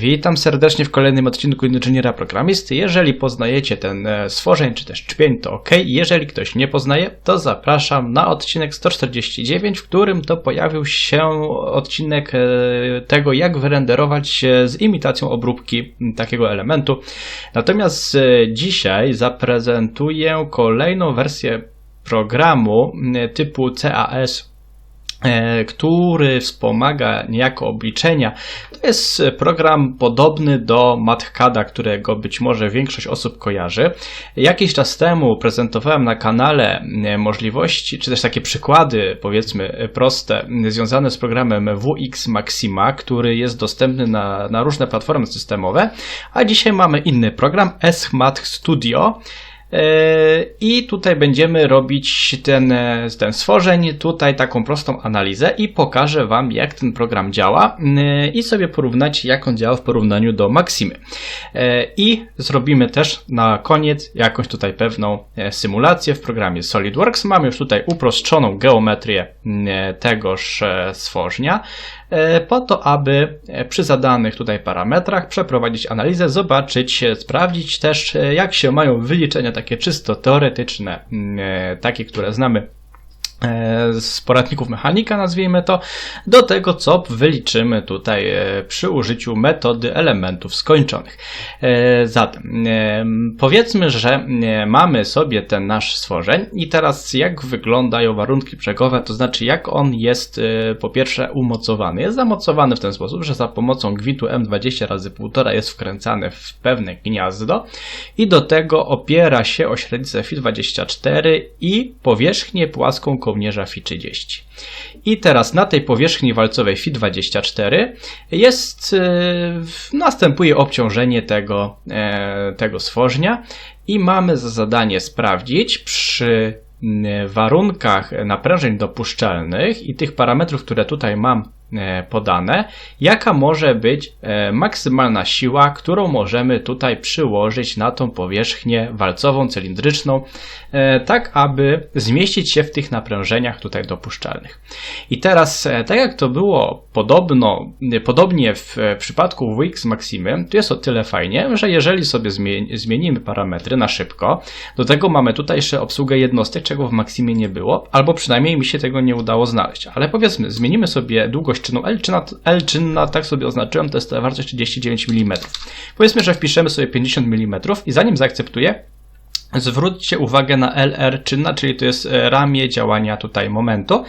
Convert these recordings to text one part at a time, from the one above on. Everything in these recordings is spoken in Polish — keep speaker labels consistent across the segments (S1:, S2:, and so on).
S1: Witam serdecznie w kolejnym odcinku Inżyniera Programisty. Jeżeli poznajecie ten e, stworzeń czy też czpień, to ok. Jeżeli ktoś nie poznaje, to zapraszam na odcinek 149, w którym to pojawił się odcinek e, tego, jak wyrenderować z imitacją obróbki takiego elementu. Natomiast e, dzisiaj zaprezentuję kolejną wersję programu typu CAS który wspomaga niejako obliczenia. To jest program podobny do MathCADa, którego być może większość osób kojarzy. Jakiś czas temu prezentowałem na kanale e, możliwości, czy też takie przykłady, powiedzmy e, proste, związane z programem WX Maxima, który jest dostępny na, na różne platformy systemowe. A dzisiaj mamy inny program, SMath Studio. E, I tutaj będziemy robić ten, e, ten stworzeń, tutaj taką prostą analizę i pokażę Wam, jak ten program działa e, i sobie porównać, jak on działa w porównaniu do Maximy. E, I zrobimy też na koniec jakąś tutaj pewną symulację w programie SolidWorks. Mamy już tutaj uproszczoną geometrię m, tegoż stworzenia po to, aby e, przy zadanych tutaj parametrach przeprowadzić analizę, zobaczyć, e, sprawdzić też, e, jak się mają wyliczenia takie czysto teoretyczne, m, e, takie, które znamy e, z poradników mechanika, nazwijmy to, do tego, co wyliczymy tutaj e, przy użyciu metody elementów skończonych. E, Zatem, e, powiedzmy, że e, mamy sobie ten nasz stworzeń i teraz jak wyglądają warunki brzegowe, to znaczy jak on jest e, po pierwsze umocowany. Jest zamocowany w ten sposób, że za pomocą gwitu M20 razy 1,5 jest wkręcany w pewne gniazdo i do tego opiera się o średnicę Fi24 i powierzchnię płaską kołnierza Fi30. I teraz na tej powierzchni walcowej Fi24 jest, e, następuje obciążenie tego, e, tego stworzenia i mamy za zadanie sprawdzić przy warunkach naprężeń dopuszczalnych i tych parametrów, które tutaj mam podane, jaka może być e, maksymalna siła, którą możemy tutaj przyłożyć na tą powierzchnię walcową, cylindryczną, e, tak aby zmieścić się w tych naprężeniach tutaj dopuszczalnych. I teraz, e, tak jak to było podobno, e, podobnie w e, przypadku WX Maximy, tu jest o tyle fajnie, że jeżeli sobie zmie- zmienimy parametry na szybko, do tego mamy tutaj jeszcze obsługę jednostek, czego w Maximie nie było, albo przynajmniej mi się tego nie udało znaleźć. Ale powiedzmy, zmienimy sobie długość czynu L, czynna, L czynna, tak sobie oznaczyłem, to jest ta wartość 39 mm. Powiedzmy, że wpiszemy sobie 50 mm i zanim zaakceptuję, zwróćcie uwagę na LR czynna, czyli to jest e, ramię działania tutaj momentu.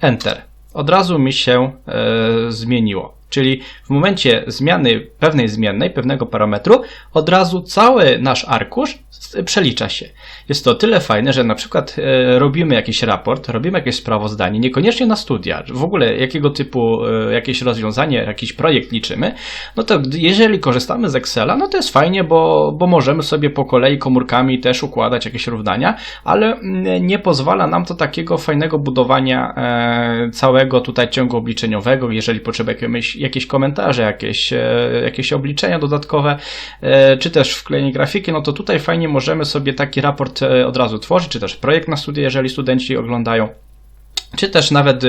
S1: Enter. Od razu mi się e, zmieniło. Czyli w momencie zmiany pewnej zmiennej, pewnego parametru, od razu cały nasz arkusz przelicza się. Jest to tyle fajne, że na przykład e, robimy jakiś raport, robimy jakieś sprawozdanie, niekoniecznie na studia, w ogóle jakiego typu e, jakieś rozwiązanie, jakiś projekt liczymy, no to jeżeli korzystamy z Excela, no to jest fajnie, bo, bo możemy sobie po kolei komórkami też układać jakieś równania, ale mm, nie pozwala nam to takiego fajnego budowania e, całego tutaj ciągu obliczeniowego, jeżeli potrzeba jakieś, jakieś komentarze, jakieś, e, jakieś obliczenia dodatkowe, e, czy też wklejenie grafiki, no to tutaj fajnie możemy sobie taki raport e, od razu tworzyć, czy też projekt na studia, jeżeli studenci oglądają czy też nawet e,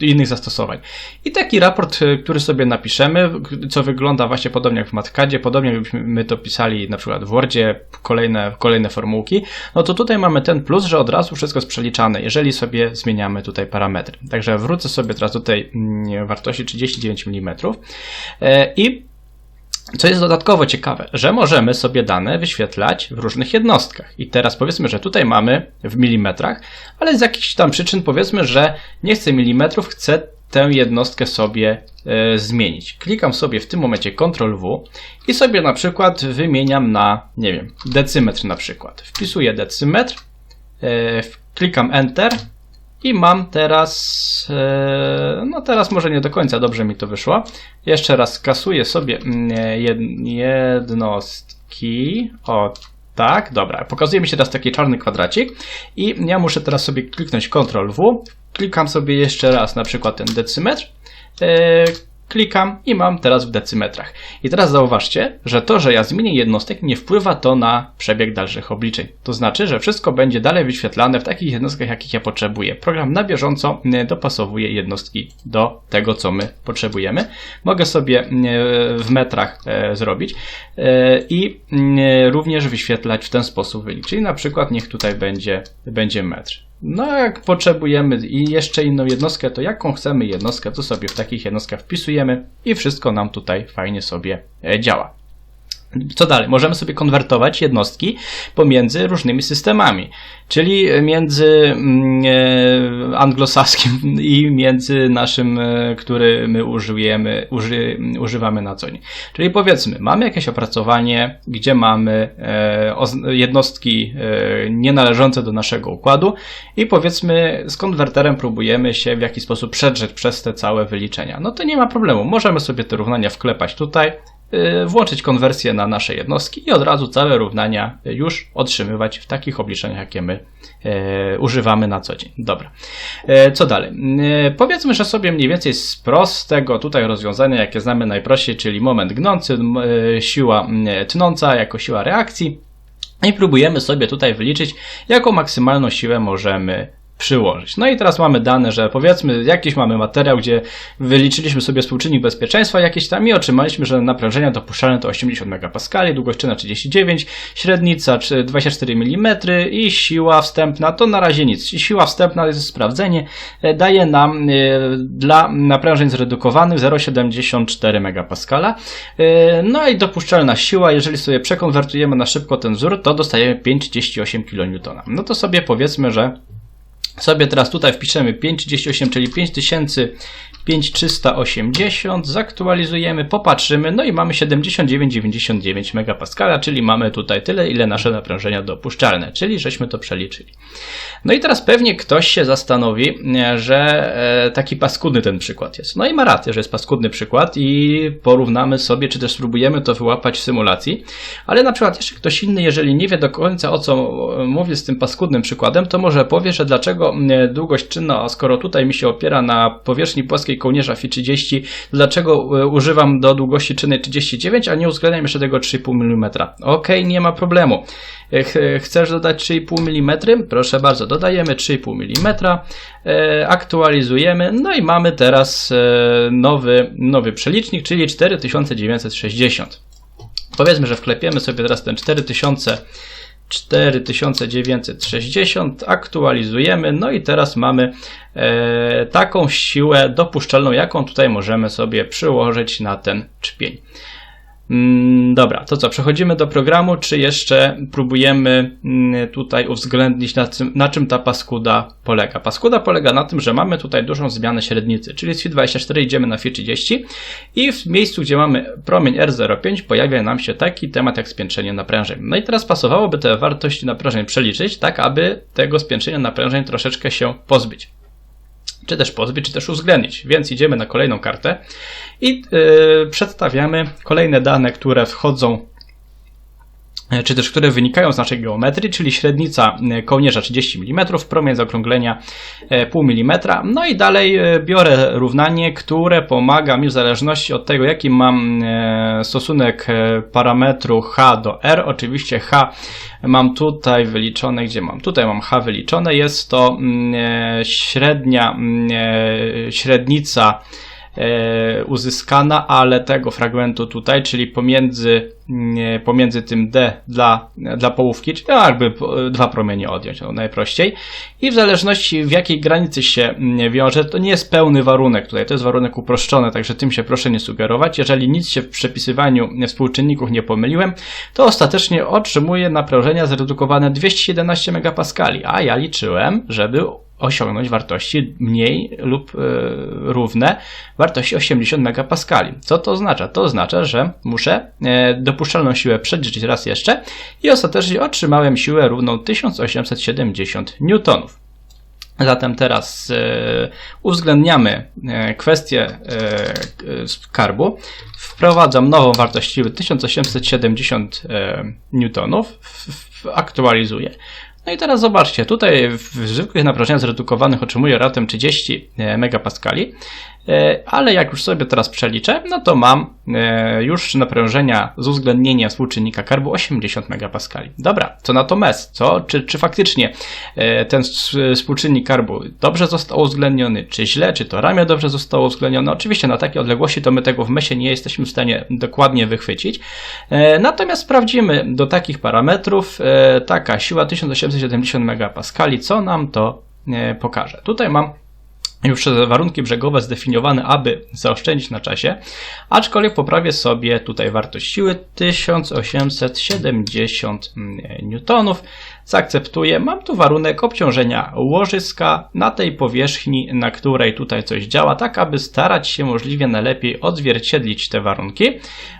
S1: innych zastosowań. I taki raport, e, który sobie napiszemy, co wygląda właśnie podobnie jak w MathCADzie, podobnie jakbyśmy my to pisali na przykład w Wordzie, kolejne, kolejne formułki, no to tutaj mamy ten plus, że od razu wszystko jest przeliczane, jeżeli sobie zmieniamy tutaj parametry. Także wrócę sobie teraz do tej mm, wartości 39 mm e, i co jest dodatkowo ciekawe, że możemy sobie dane wyświetlać w różnych jednostkach. I teraz powiedzmy, że tutaj mamy w milimetrach, ale z jakichś tam przyczyn powiedzmy, że nie chcę milimetrów, chcę tę jednostkę sobie e, zmienić. Klikam sobie w tym momencie Ctrl W i sobie na przykład wymieniam na, nie wiem, decymetr na przykład. Wpisuję decymetr, w- klikam Enter i mam teraz, e, no teraz może nie do końca dobrze mi to wyszło. Jeszcze raz kasuję sobie mm, jed, jednostki. O, tak, dobra. Pokazuje mi się teraz taki czarny kwadracik i ja muszę teraz sobie kliknąć Ctrl W. Klikam sobie jeszcze raz na przykład ten decymetr. E, Klikam i mam teraz w decymetrach. I teraz zauważcie, że to, że ja zmienię jednostek, nie wpływa to na przebieg dalszych obliczeń. To znaczy, że wszystko będzie dalej wyświetlane w takich jednostkach, jakich ja potrzebuję. Program na bieżąco e, dopasowuje jednostki do tego, co my potrzebujemy. Mogę sobie e, w metrach e, zrobić i również wyświetlać w ten sposób wynik. Czyli na przykład niech tutaj będzie, będzie metr. No, jak potrzebujemy i jeszcze inną jednostkę, to jaką chcemy jednostkę, to sobie w takich jednostkach wpisujemy i wszystko nam tutaj fajnie sobie e, działa. Co dalej? Możemy sobie konwertować jednostki pomiędzy różnymi systemami, czyli między mm, e, anglosaskim i między naszym, e, który my użyjemy, uży, używamy na co dzień. Czyli powiedzmy, mamy jakieś opracowanie, gdzie mamy e, jednostki nienależące do naszego układu i powiedzmy z konwerterem próbujemy się w jakiś sposób przedrzeć przez te całe wyliczenia. No to nie ma problemu. Możemy sobie te równania wklepać tutaj, włączyć konwersję na nasze jednostki i od razu całe równania już otrzymywać w takich obliczeniach, jakie my e, używamy na co dzień. Dobra. E, co dalej? E, powiedzmy, że sobie mniej więcej z prostego tutaj rozwiązania, jakie znamy najprościej, czyli moment gnący, siła tnąca jako siła reakcji, i próbujemy sobie tutaj wyliczyć, jaką maksymalną siłę możemy przyłożyć. No i teraz mamy dane, że powiedzmy jakiś mamy materiał, gdzie wyliczyliśmy sobie współczynnik bezpieczeństwa jakiś tam i otrzymaliśmy, że naprężenia dopuszczalne to 80 MPa, długość czyna 39, średnica 24 mm i siła wstępna to na razie nic. Siła wstępna jest sprawdzenie, e, daje nam e, dla naprężeń zredukowanych 0,74 MPa. E, no i dopuszczalna siła, jeżeli sobie przekonwertujemy na szybko ten wzór, to dostajemy 58 kN. No to sobie powiedzmy, że sobie teraz tutaj wpiszemy 538, czyli 5580, zaktualizujemy, popatrzymy, no i mamy 79,99 MPa, czyli mamy tutaj tyle, ile nasze naprężenia dopuszczalne, czyli żeśmy to przeliczyli. No i teraz pewnie ktoś się zastanowi, że e, taki paskudny ten przykład jest. No i ma rację, że jest paskudny przykład i porównamy sobie, czy też spróbujemy to wyłapać w symulacji, ale na przykład jeszcze ktoś inny, jeżeli nie wie do końca o co mówię z tym paskudnym przykładem, to może powie, że dlaczego dlaczego długość czynna, skoro tutaj mi się opiera na powierzchni płaskiej kołnierza Fi 30, dlaczego e, używam do długości czynnej 39, a nie uwzględniam jeszcze tego 3,5 mm? Ok, nie ma problemu. E, chcesz dodać 3,5 mm? Proszę bardzo, dodajemy 3,5 mm, e, aktualizujemy, no i mamy teraz nowy, nowy przelicznik, czyli 4960. Powiedzmy, że wklepiemy sobie teraz ten 4000 4960 aktualizujemy, no i teraz mamy e, taką siłę dopuszczalną, jaką tutaj możemy sobie przyłożyć na ten czpień. Mm, dobra, to co, przechodzimy do programu, czy jeszcze próbujemy mm, tutaj uwzględnić na czym, na czym ta paskuda polega? Paskuda polega na tym, że mamy tutaj dużą zmianę średnicy, czyli z FI24 idziemy na FI30 i w miejscu, gdzie mamy promień R05 pojawia nam się taki temat jak spiętrzenie naprężeń. No i teraz pasowałoby te wartości naprężeń przeliczyć, tak aby tego spiętrzenia naprężeń troszeczkę się pozbyć czy też pozbyć, czy też uwzględnić. Więc idziemy na kolejną kartę i yy, przedstawiamy kolejne dane, które wchodzą czy też które wynikają z naszej geometrii, czyli średnica e, kołnierza 30 mm, promień zaokrąglenia 0,5 mm. No i dalej biorę równanie, które pomaga mi w zależności od tego, jaki mam stosunek parametru h do r. Oczywiście h mam tutaj wyliczone, gdzie mam? Tutaj mam H wyliczone, jest to mm, e, średnia, mm, e, średnica e, uzyskana, ale tego fragmentu tutaj, czyli pomiędzy pomiędzy tym D dla, dla połówki, czyli jakby dwa promienie odjąć, no najprościej. I w zależności w jakiej granicy się wiąże, to nie jest pełny warunek tutaj, to jest warunek uproszczony, także tym się proszę nie sugerować. Jeżeli nic się w przepisywaniu współczynników nie pomyliłem, to ostatecznie otrzymuję naprężenia zredukowane 211 MPa, a ja liczyłem, żeby osiągnąć wartości mniej lub e, równe wartości 80 MPa. Co to oznacza? To oznacza, że muszę e, dopuszczalną siłę przeliczyć raz jeszcze i ostatecznie otrzymałem siłę równą 1870 newtonów. Zatem teraz e, uwzględniamy e, kwestię e, skarbu. Wprowadzam nową wartość siły 1870 newtonów. Aktualizuję. No i teraz zobaczcie, tutaj w zwykłych naprężeniach zredukowanych otrzymuję raptem 30 megapaskali, e, ale jak już sobie teraz przeliczę, no to mam e, już naprężenia z uwzględnieniem współczynnika karbu 80 megapaskali. Dobra, co na to MES? Co? Czy, czy faktycznie e, ten współczynnik karbu dobrze został uwzględniony, czy źle, czy to ramię dobrze zostało uwzględnione? Oczywiście na takiej odległości to my tego w MESie nie jesteśmy w stanie dokładnie wychwycić. E, Natomiast sprawdzimy do takich parametrów e, taka siła 1870 megapaskali, co nam to e, pokaże. Tutaj mam już warunki brzegowe zdefiniowane, aby zaoszczędzić na czasie, aczkolwiek poprawię sobie tutaj wartość siły 1870 newtonów. Zaakceptuję. Mam tu warunek obciążenia łożyska na tej powierzchni, na której tutaj coś działa, tak aby starać się możliwie najlepiej odzwierciedlić te warunki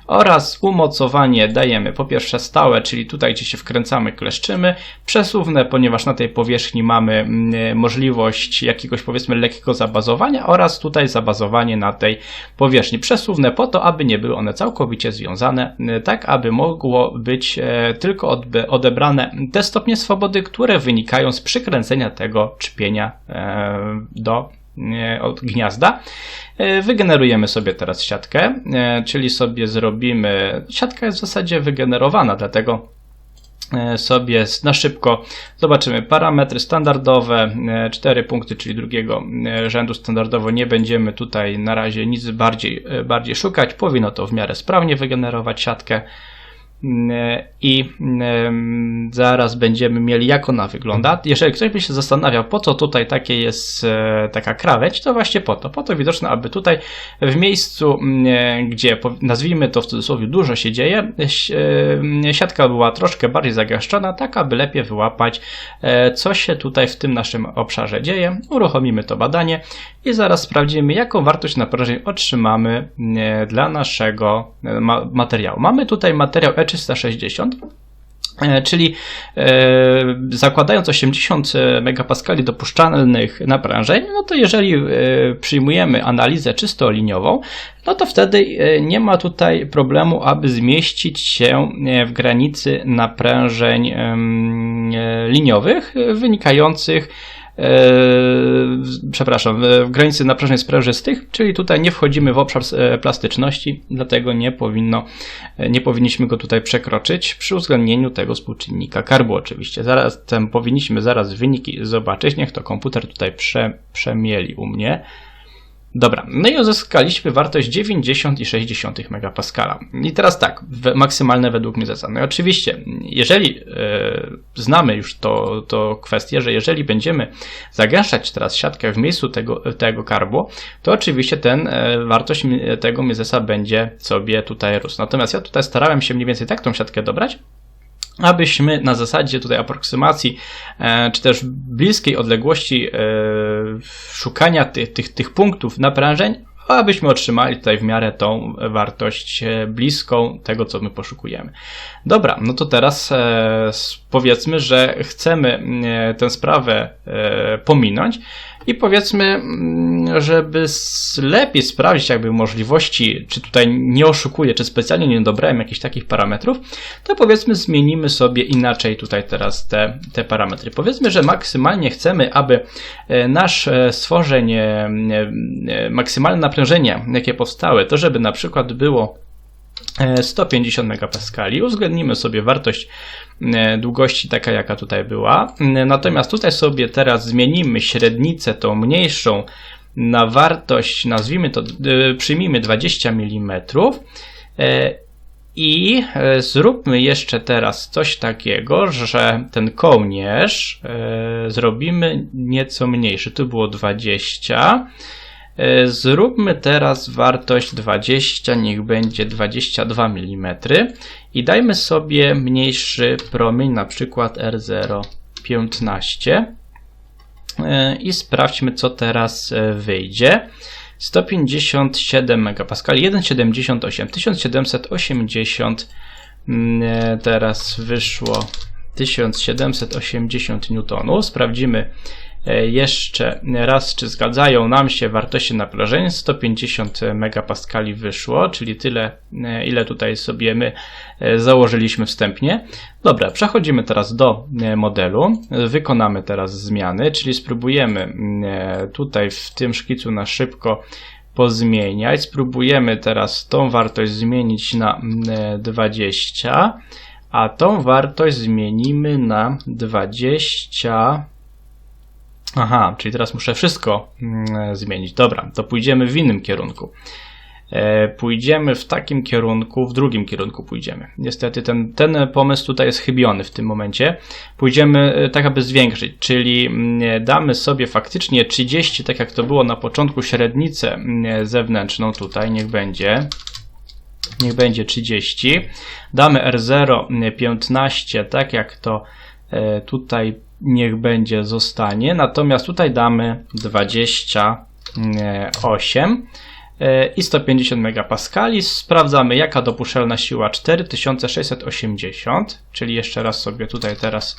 S1: oraz umocowanie dajemy po pierwsze stałe, czyli tutaj gdzie się wkręcamy, kleszczymy, przesuwne, ponieważ na tej powierzchni mamy mm, możliwość jakiegoś powiedzmy lekkiego zabazowania oraz tutaj zabazowanie na tej powierzchni przesuwne po to, aby nie były one całkowicie związane, y, tak aby mogło być e, tylko odebrane te stopnie swobody, które wynikają z przykręcenia tego czpienia e, do e, od gniazda. Wygenerujemy sobie teraz siatkę, czyli sobie zrobimy. Siatka jest w zasadzie wygenerowana, dlatego sobie s- na szybko zobaczymy parametry standardowe, e, cztery punkty, czyli drugiego e, rzędu standardowo nie będziemy tutaj na razie nic bardziej, e, bardziej szukać. Powinno to w miarę sprawnie wygenerować siatkę. I zaraz będziemy mieli, jak ona wygląda. Jeżeli ktoś by się zastanawiał, po co tutaj takie jest e, taka krawędź, to właśnie po to. Po to widoczne, aby tutaj w miejscu, gdzie nazwijmy to w cudzysłowie dużo się dzieje, e, siatka była troszkę bardziej zagęszczona, tak aby lepiej wyłapać, e, co się tutaj w tym naszym obszarze dzieje. Uruchomimy to badanie i zaraz sprawdzimy, jaką wartość naprężeń otrzymamy dla naszego ma- materiału. Mamy tutaj materiał E E360. E, Czyli e, zakładając 80 megapaskali dopuszczalnych naprężeń, no to jeżeli e, przyjmujemy analizę czysto liniową, no to wtedy e, nie ma tutaj problemu, aby zmieścić się e, w granicy naprężeń e, liniowych e, wynikających e, przepraszam, w- w granicy naprężeń sprężystych, czyli tutaj nie wchodzimy w obszar e, plastyczności, dlatego nie powinno, e, nie powinniśmy go tutaj przekroczyć przy uwzględnieniu tego współczynnika karbu oczywiście. Zaraz powinniśmy zaraz wyniki zobaczyć, niech to komputer tutaj prze, przemieli u mnie. Dobra, no i uzyskaliśmy wartość 90,6 megapaskala. I teraz tak, maksymalne według zasady. No i oczywiście, jeżeli e, znamy już to, to kwestię, że jeżeli będziemy zagęszczać teraz siatkę w miejscu tego, tego karbu, to oczywiście ten e, wartość tego miezesa będzie sobie tutaj rósł. Natomiast ja tutaj starałem się mniej więcej tak tą siatkę dobrać, abyśmy na zasadzie tutaj aproksymacji, e, czy też bliskiej odległości e, szukania tych, tych, tych punktów naprężeń, abyśmy otrzymali tutaj w miarę tą wartość e, bliską tego, co my poszukujemy. Dobra, no to teraz powiedzmy, że chcemy e, tę sprawę e, pominąć i powiedzmy, mm, żeby lepiej sprawdzić jakby możliwości, czy tutaj nie oszukuję, czy specjalnie nie dobrałem jakichś takich parametrów, to powiedzmy zmienimy sobie inaczej tutaj teraz te, te parametry. Powiedzmy, że maksymalnie chcemy, aby e, nasz e, stworzeń, e, maksymalne naprężenie, jakie powstały, to żeby na przykład było 150 megapaskali. Uwzględnimy sobie wartość e, długości taka, jaka tutaj była. E, Natomiast tutaj sobie teraz zmienimy średnicę, tą mniejszą, na wartość, nazwijmy to, e, przyjmijmy 20 mm. e, I e, zróbmy jeszcze teraz coś takiego, że ten kołnierz e, zrobimy nieco mniejszy. Tu było 20. E, Zróbmy teraz wartość 20, niech będzie 22 mm i dajmy sobie mniejszy promień, na przykład R015 E, i sprawdźmy, co teraz e, wyjdzie. 157 megapaskali, 1,78, 1780 mm, e, teraz wyszło 1780 newtonów. Sprawdzimy e, jeszcze raz, czy zgadzają nam się wartości naprężenia. 150 megapaskali wyszło, czyli tyle, e, ile tutaj sobie my e, założyliśmy wstępnie. Dobra, przechodzimy teraz do modelu. Wykonamy teraz zmiany, czyli spróbujemy tutaj w tym szkicu na szybko pozmieniać. Spróbujemy teraz tą wartość zmienić na 20 a tą wartość zmienimy na 20. Aha, czyli teraz muszę wszystko mm, zmienić. Dobra, to pójdziemy w innym kierunku. E, pójdziemy w takim kierunku, w drugim kierunku pójdziemy. Niestety ten, ten pomysł tutaj jest chybiony w tym momencie. Pójdziemy e, tak, aby zwiększyć, czyli mm, damy sobie faktycznie 30, tak jak to było na początku, średnicę mm, zewnętrzną tutaj, niech będzie niech będzie 30. Damy R0 15, tak jak to e, tutaj niech będzie zostanie. Natomiast tutaj damy 28 e, i 150 megapaskali. Sprawdzamy jaka dopuszczalna siła 4680, czyli jeszcze raz sobie tutaj teraz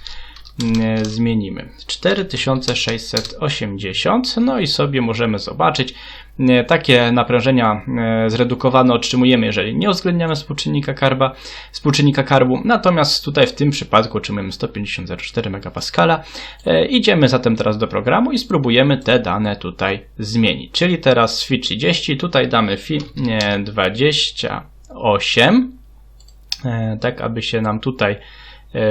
S1: zmienimy. 4680, no i sobie możemy zobaczyć, E, takie naprężenia e, zredukowane otrzymujemy, jeżeli nie uwzględniamy współczynnika karba, współczynnika karbu. Natomiast tutaj w tym przypadku otrzymujemy 150,04 MPa. E, idziemy zatem teraz do programu i spróbujemy te dane tutaj zmienić. Czyli teraz FI 30, tutaj damy FI 28, tak aby się nam tutaj E,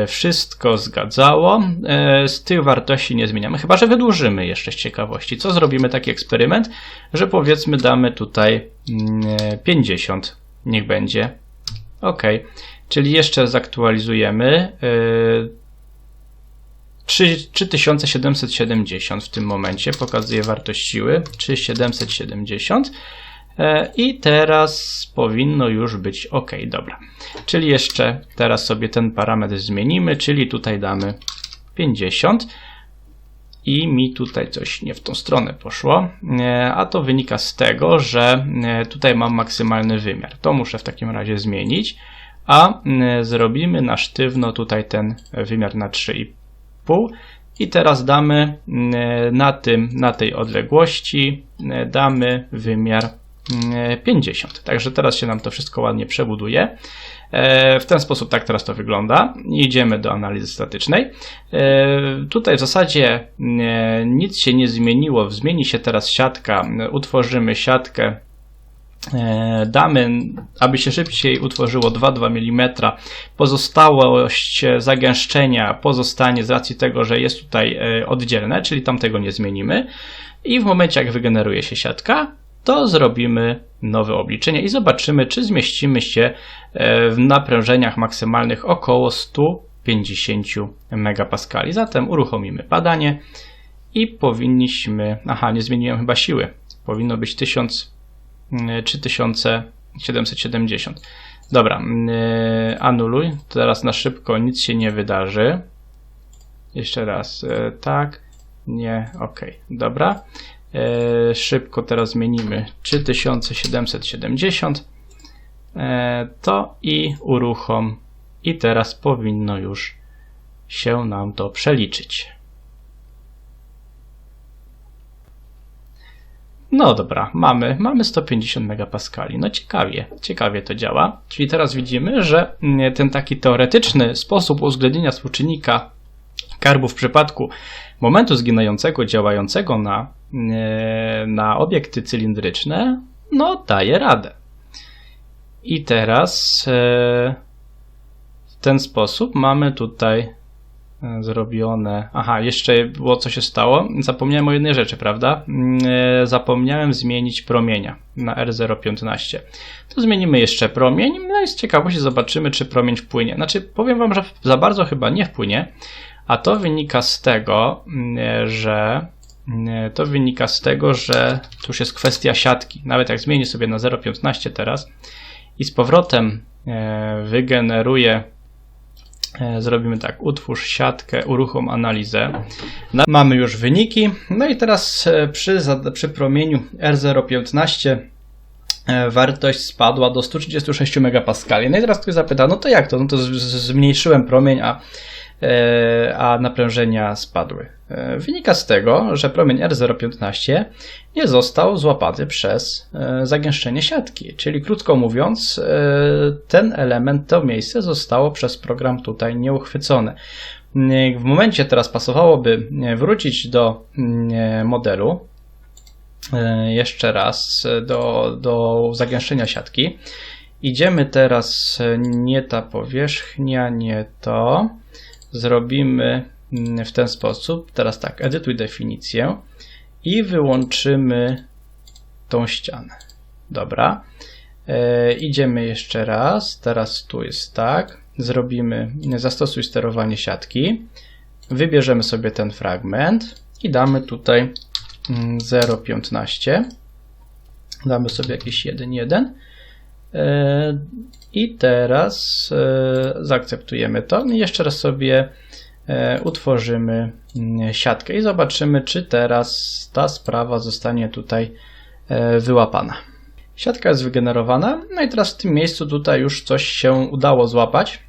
S1: wszystko zgadzało. E, z tych wartości nie zmieniamy, chyba że wydłużymy jeszcze z ciekawości. Co zrobimy taki eksperyment, że powiedzmy damy tutaj 50, mm, niech będzie. Ok, czyli jeszcze zaktualizujemy. 3770 w tym momencie pokazuje wartość siły 3770 E, I teraz powinno już być ok, dobra. Czyli jeszcze teraz sobie ten parametr zmienimy, czyli tutaj damy 50 i mi tutaj coś nie w tą stronę poszło, e, a to wynika z tego, że e, tutaj mam maksymalny wymiar. To muszę w takim razie zmienić, a zrobimy na sztywno tutaj ten wymiar na 3,5 i teraz damy na tym, na tej odległości damy wymiar 50. Także teraz się nam to wszystko ładnie przebuduje. E, w ten sposób tak teraz to wygląda. Idziemy do analizy statycznej. E, tutaj w zasadzie e, nic się nie zmieniło. Zmieni się teraz siatka. Utworzymy siatkę damy, aby się szybciej utworzyło 2,2 mm. Pozostałość zagęszczenia pozostanie z racji tego, że jest tutaj oddzielne, czyli tamtego nie zmienimy. I w momencie jak wygeneruje się siatka, to zrobimy nowe obliczenie i zobaczymy, czy zmieścimy się e, w naprężeniach maksymalnych około 150 MPa. Zatem uruchomimy badanie i powinniśmy. Aha, nie zmieniłem chyba siły. Powinno być 1000, 3770. Dobra, e, anuluj. Teraz na szybko nic się nie wydarzy. Jeszcze raz, e, tak, nie, ok, dobra. E, szybko teraz zmienimy 3770 e, to i uruchom i teraz powinno już się nam to przeliczyć. No dobra, mamy, mamy 150 megapaskali. No ciekawie, ciekawie to działa. Czyli teraz widzimy, że mm, ten taki teoretyczny sposób uwzględnienia współczynnika karbu w przypadku momentu zginającego działającego na, na obiekty cylindryczne, no daje radę. I teraz e, w ten sposób mamy tutaj e, zrobione. Aha, jeszcze było co się stało. Zapomniałem o jednej rzeczy, prawda? Zapomniałem zmienić promienia na R015. To zmienimy jeszcze promień. No i z ciekawości zobaczymy, czy promień wpłynie. Znaczy, powiem Wam, że za bardzo chyba nie wpłynie, a to wynika z tego, mm, że mm, to wynika z tego, że tu już jest kwestia siatki. Nawet jak zmienię sobie na 0,15 teraz i z powrotem e, wygeneruję e, Zrobimy tak, utwórz siatkę, uruchom analizę. Mamy już wyniki. No i teraz e, przy, przy promieniu R015 wartość spadła do 136 MPa. No i teraz ktoś zapyta, no to jak to? No to zmniejszyłem promień, a e, a naprężenia spadły. E, Wynika z tego, że promień R015 nie został złapany przez e, zagęszczenie siatki. Czyli krótko mówiąc, e, ten element, to miejsce zostało przez program tutaj nieuchwycone. W momencie teraz pasowałoby wrócić do modelu, e, jeszcze raz do, do zagęszczenia siatki. Idziemy teraz, e, nie ta powierzchnia, nie to. Zrobimy mm, w ten sposób. Teraz tak, edytuj definicję i wyłączymy tą ścianę. Dobra. E, idziemy jeszcze raz. Teraz tu jest tak. Zrobimy zastosuj sterowanie siatki. Wybierzemy sobie ten fragment i damy tutaj mm, 0,15. Damy sobie jakiś 1,1. E, I teraz e, zaakceptujemy to. I jeszcze raz sobie e, utworzymy mm, siatkę i zobaczymy, czy teraz ta sprawa zostanie tutaj wyłapana. Siatka jest wygenerowana, no i teraz w tym miejscu tutaj już coś się udało złapać.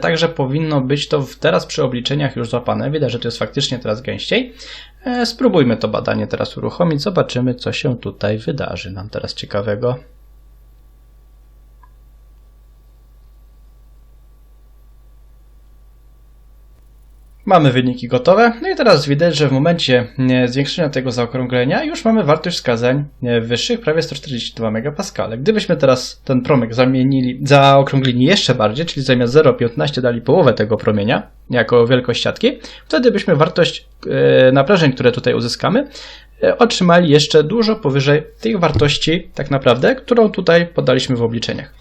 S1: Także powinno być to teraz przy obliczeniach już złapane. Widać, że to jest faktycznie teraz gęściej. Spróbujmy to badanie teraz uruchomić. Zobaczymy, co się tutaj wydarzy nam teraz ciekawego. Mamy wyniki gotowe. No i teraz widać, że w momencie e, zwiększenia tego zaokrąglenia już mamy wartość wskazań e, wyższych, prawie 142 MPa. Gdybyśmy teraz ten promyk zamienili, zaokrąglili jeszcze bardziej, czyli zamiast 0,15 dali połowę tego promienia jako wielkość siatki, wtedy byśmy wartość e, naprężeń, które tutaj uzyskamy, otrzymali jeszcze dużo powyżej tych wartości tak naprawdę, którą tutaj podaliśmy w obliczeniach.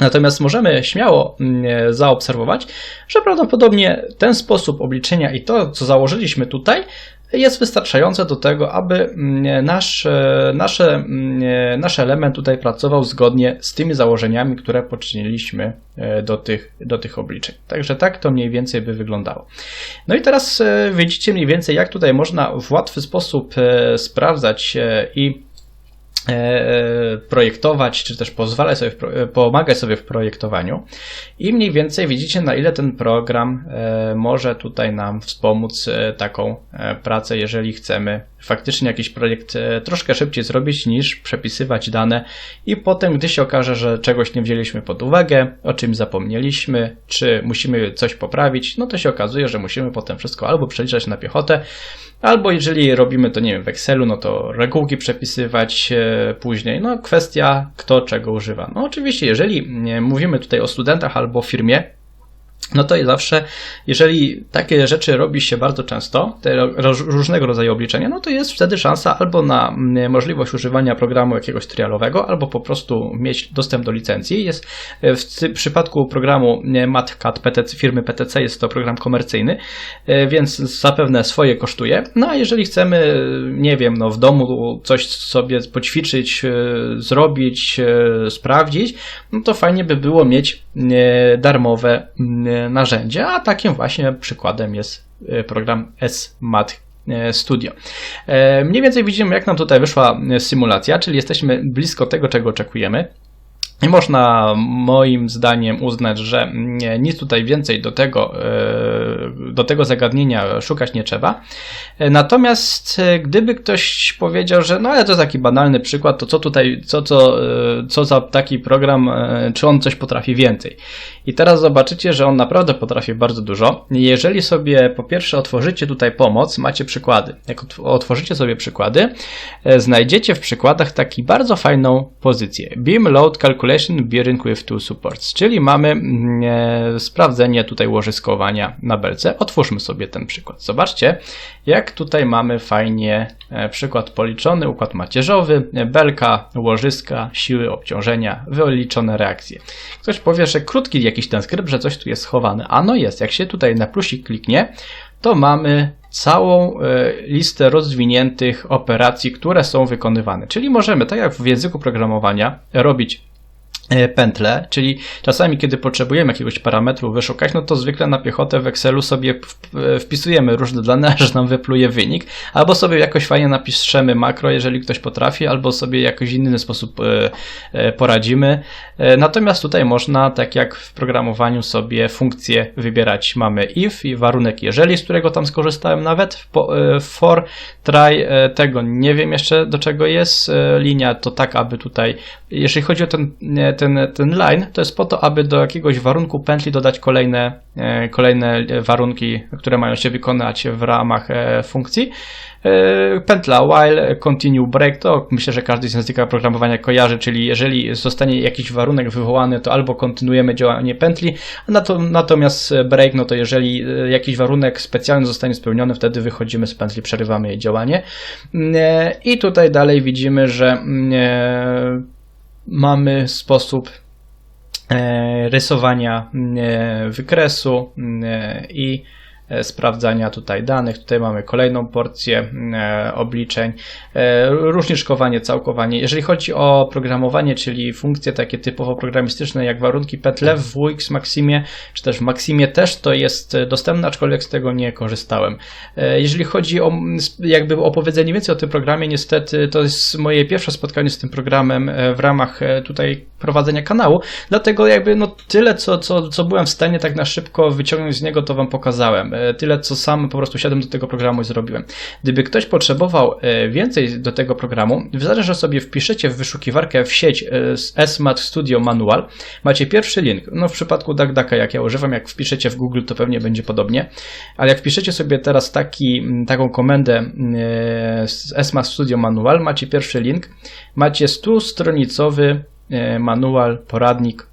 S1: Natomiast możemy śmiało mm, zaobserwować, że prawdopodobnie ten sposób obliczenia i to, co założyliśmy tutaj, jest wystarczające do tego, aby mm, nasz, e, nasze, mm, nasz element tutaj pracował zgodnie z tymi założeniami, które poczyniliśmy e, do tych, do tych obliczeń. Także tak to mniej więcej by wyglądało. No i teraz e, widzicie mniej więcej, jak tutaj można w łatwy sposób e, sprawdzać e, i e, projektować, czy też pozwalać sobie, e, pomagać sobie w projektowaniu. I mniej więcej widzicie, na ile ten program e, może tutaj nam wspomóc e, taką e, pracę, jeżeli chcemy faktycznie jakiś projekt e, troszkę szybciej zrobić niż przepisywać dane i potem, gdy się okaże, że czegoś nie wzięliśmy pod uwagę, o czymś zapomnieliśmy, czy musimy coś poprawić, no to się okazuje, że musimy potem wszystko albo przeliczać na piechotę, Albo jeżeli robimy to, nie wiem, w Excelu, no to regułki przepisywać e, później. No, kwestia kto czego używa. No, oczywiście, jeżeli nie, mówimy tutaj o studentach albo firmie, no to zawsze, jeżeli takie rzeczy robi się bardzo często, te różnego rodzaju obliczenia, no to jest wtedy szansa albo na mm, możliwość używania programu jakiegoś trialowego, albo po prostu mieć dostęp do licencji. Jest e, w przypadku programu MathCAD PTC, firmy PTC jest to program komercyjny, e, więc zapewne swoje kosztuje. No a jeżeli chcemy, nie wiem, no w domu coś sobie poćwiczyć, e, zrobić, sprawdzić, no to fajnie by było mieć darmowe m, narzędzie, a takim właśnie przykładem jest e, program SMath e, Studio. E, Mniej więcej widzimy, jak nam tutaj wyszła e, symulacja, czyli jesteśmy blisko tego, czego oczekujemy. I można moim zdaniem uznać, że nic tutaj więcej do tego, e, do tego zagadnienia szukać nie trzeba. E, Natomiast e, gdyby ktoś powiedział, że no ale to jest taki banalny przykład, to co tutaj, co, co, co za taki program, czy on coś potrafi więcej. I teraz zobaczycie, że on naprawdę potrafi bardzo dużo. Jeżeli sobie po pierwsze otworzycie tutaj pomoc, macie przykłady. Jak otw- otworzycie sobie przykłady, znajdziecie w przykładach taki bardzo fajną pozycję. Beam Load Calculation Bearing with Two Supports, czyli mamy mm, e, sprawdzenie tutaj łożyskowania na belce. Otwórzmy sobie ten przykład. Zobaczcie, jak tutaj mamy fajnie e, przykład policzony, układ macierzowy, e, belka, łożyska, siły obciążenia, wyliczone reakcje. Ktoś powie, że krótki jakiś ten skrypt, że coś tu jest schowane. A no jest, jak się tutaj na plusik kliknie, to mamy całą e, listę rozwiniętych operacji, które są wykonywane. Czyli możemy, tak jak w języku programowania, robić e, pętle, czyli czasami, kiedy potrzebujemy jakiegoś parametru wyszukać, no to zwykle na piechotę w Excelu sobie e, wpisujemy różne dane, aż nam wypluje wynik, albo sobie jakoś fajnie napiszemy makro, jeżeli ktoś potrafi, albo sobie jakoś inny sposób e, poradzimy. Natomiast tutaj można, tak jak w programowaniu, sobie funkcje wybierać. Mamy if i warunek jeżeli, z którego tam skorzystałem nawet, for, try, tego nie wiem jeszcze do czego jest. Linia to tak, aby tutaj, jeżeli chodzi o ten, ten, ten line, to jest po to, aby do jakiegoś warunku pętli dodać kolejne, e, kolejne warunki, które mają się wykonać w ramach e, funkcji. E, Pętla while, continue break, to myślę, że każdy z języka programowania kojarzy, czyli jeżeli zostanie jakiś warunek wywołany, to albo kontynuujemy działanie pętli, natomiast break, no to jeżeli jakiś warunek specjalny zostanie spełniony, wtedy wychodzimy z pętli, przerywamy jej działanie. I tutaj dalej widzimy, że mm, mamy sposób e, rysowania e, wykresu e, i sprawdzania tutaj danych. Tutaj mamy kolejną porcję e, obliczeń, e, różniczkowanie, całkowanie. Jeżeli chodzi o programowanie, czyli funkcje takie typowo programistyczne, jak warunki petle w WX Maximie, czy też w Maximie też to jest e, dostępne, aczkolwiek z tego nie korzystałem. E, Jeżeli chodzi o jakby opowiedzenie więcej o tym programie, niestety to jest moje pierwsze spotkanie z tym programem e, w ramach e, tutaj prowadzenia kanału, dlatego jakby no tyle, co, co, co byłem w stanie tak na szybko wyciągnąć z niego, to wam pokazałem. E, Tyle, co sam po prostu siadłem do tego programu i zrobiłem. Gdyby ktoś potrzebował e, więcej do tego programu, wystarczy, że sobie wpiszecie w wyszukiwarkę w sieć e, SMAT Studio Manual, macie pierwszy link. No w przypadku DuckDucka, jak ja używam, jak wpiszecie w Google, to pewnie będzie podobnie, ale jak wpiszecie sobie teraz taki, taką komendę z SMAT Studio Manual, macie pierwszy link, macie 100-stronicowy e, manual, poradnik,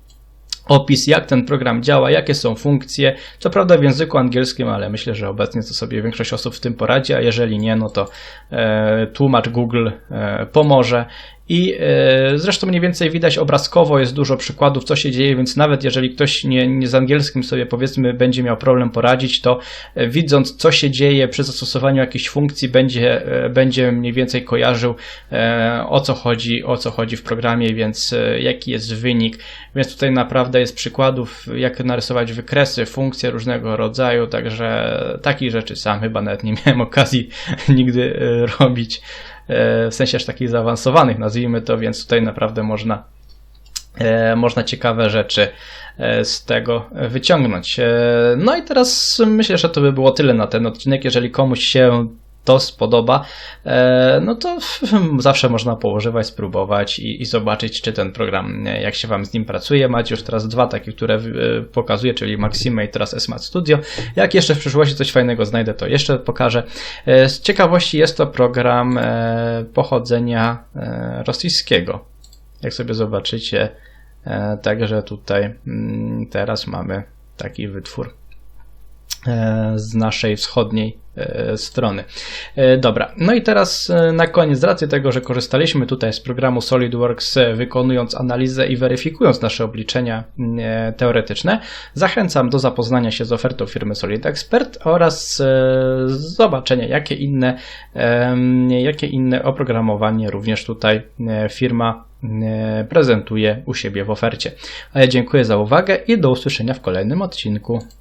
S1: opis, jak ten program działa, jakie są funkcje. Co prawda w języku angielskim, ale myślę, że obecnie to sobie większość osób w tym poradzi, a jeżeli nie, no to e, tłumacz Google e, pomoże. I e, zresztą mniej więcej widać obrazkowo, jest dużo przykładów, co się dzieje, więc nawet jeżeli ktoś nie, nie z angielskim sobie powiedzmy będzie miał problem poradzić, to e, widząc co się dzieje przy zastosowaniu jakiejś funkcji, będzie, e, będzie mniej więcej kojarzył o co chodzi, o co chodzi w programie, więc jaki jest wynik. Więc tutaj naprawdę jest przykładów, jak narysować wykresy, funkcje różnego rodzaju, także takich rzeczy sam chyba nawet nie miałem okazji nigdy robić, w sensie aż takich zaawansowanych, nazwijmy to, więc tutaj naprawdę można e, można ciekawe rzeczy e, z tego wyciągnąć. E, No i teraz myślę, że to by było tyle na ten odcinek. Jeżeli komuś się to spodoba, e, no to zawsze można położywać, spróbować i, i zobaczyć, czy ten program, e, jak się Wam z nim pracuje. Macie już teraz dwa takie, które e, pokazuję, czyli Maxime i teraz Smart Studio. Jak jeszcze w przyszłości coś fajnego znajdę, to jeszcze pokażę. Z ciekawości jest to program pochodzenia rosyjskiego. Jak sobie zobaczycie, także tutaj mm, teraz mamy taki wytwór z naszej wschodniej strony. E, Dobra, no i teraz e, na koniec, z racji tego, że korzystaliśmy tutaj z programu SolidWorks, e, wykonując analizę i weryfikując nasze obliczenia e, teoretyczne, zachęcam do zapoznania się z ofertą firmy Solid Expert oraz e, zobaczenia, jakie inne, jakie inne oprogramowanie również tutaj e, firma e, prezentuje u siebie w ofercie. A ja dziękuję za uwagę i do usłyszenia w kolejnym odcinku.